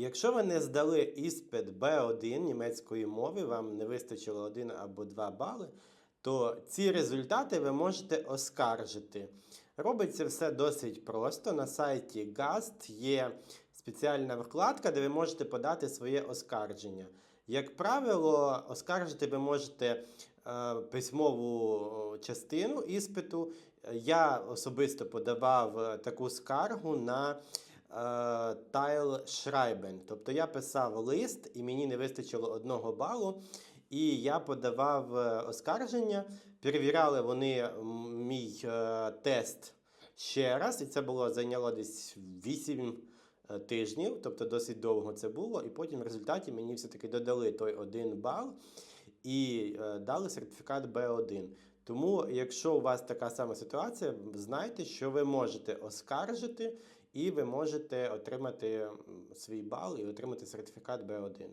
Якщо ви не здали іспит B1 німецької мови, вам не вистачило 1 або 2 бали, то ці результати ви можете оскаржити. Робиться все досить просто. На сайті GAST є спеціальна вкладка, де ви можете подати своє оскарження. Як правило, оскаржити ви можете е, письмову частину іспиту. Я особисто подавав е, таку скаргу на Тайл Шрайбен. Тобто я писав лист і мені не вистачило одного балу. І я подавав е, оскарження. Перевіряли вони мій е, тест ще раз, і це було зайняло десь 8 е, тижнів, тобто досить довго це було. І потім в результаті мені все-таки додали той один бал і е, дали сертифікат B1. Тому, якщо у вас така сама ситуація, знайте, що ви можете оскаржити і ви можете отримати свій бал і отримати сертифікат B1.